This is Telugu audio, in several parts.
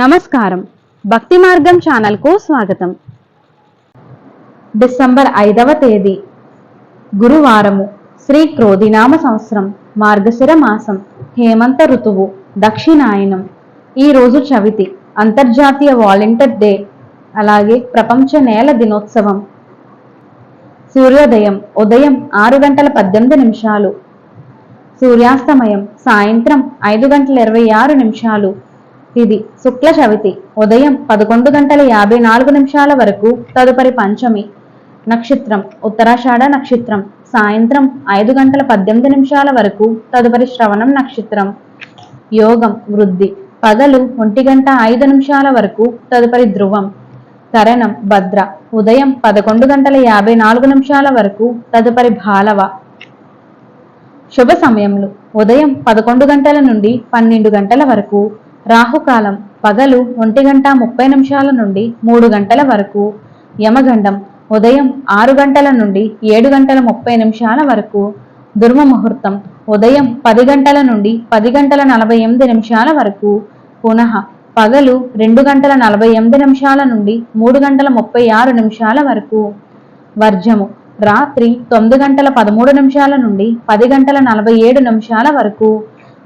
నమస్కారం. భక్తి మార్గం ఛానల్కు స్వాగతం. డిసెంబర్ ఐదవ తేదీ. గురువారము. శ్రీ క్రోధినామ సంవత్సరం. మార్గశిర మాసం. హేమంత ఋతువు. దక్షిణాయనం. ఈ రోజు చవితి. అంతర్జాతీయ వాలంటీర్ డే. అలాగే ప్రపంచ నేల దినోత్సవం. సూర్యోదయం. ఉదయం ఆరు గంటల పద్దెనిమిది నిమిషాలు. సూర్యాస్తమయం. సాయంత్రం ఐదు గంటల ఇరవై ఆరు నిమిషాలు. ఇది శుక్ల చవితి ఉదయం పదకొండు గంటల యాభై నాలుగు నిమిషాల వరకు తదుపరి పంచమి. నక్షత్రం ఉత్తరాషాఢ నక్షత్రం సాయంత్రం ఐదు గంటల పద్దెనిమిది నిమిషాల వరకు తదుపరి శ్రవణం నక్షత్రం. యోగం వృద్ధి పగలు ఒంటి గంట ఐదు నిమిషాల వరకు తదుపరి ధ్రువం. తరణం భద్ర ఉదయం పదకొండు గంటల యాభై నాలుగు నిమిషాల వరకు తదుపరి భాలవ. శుభ సమయంలో ఉదయం పదకొండు గంటల నుండి పన్నెండు గంటల వరకు రాహుకాలం పగలు ఒంటి గంట ముప్పై నిమిషాల నుండి మూడు గంటల వరకు. యమగండం ఉదయం ఆరు గంటల నుండి ఏడు గంటల ముప్పై నిమిషాల వరకు. దుర్మ ముహూర్తం ఉదయం పది గంటల నుండి పది గంటల నలభై ఎనిమిది నిమిషాల వరకు. పునః పగలు రెండు గంటల నలభై ఎనిమిది నిమిషాల నుండి మూడు గంటల ముప్పై ఆరు నిమిషాల వరకు. వర్జము రాత్రి తొమ్మిది గంటల పదమూడు నిమిషాల నుండి పది గంటల నలభై ఏడు నిమిషాల వరకు.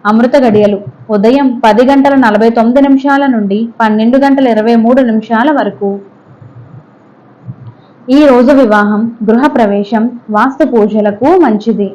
అమృత గడియలు. ఉదయం పది గంటల నలభై తొమ్మిది నిమిషాల నుండి పన్నెండు గంటల ఇరవై మూడు నిమిషాల వరకు. ఈ రోజు వివాహం గృహ ప్రవేశం వాస్తు పూజలకు మంచిది.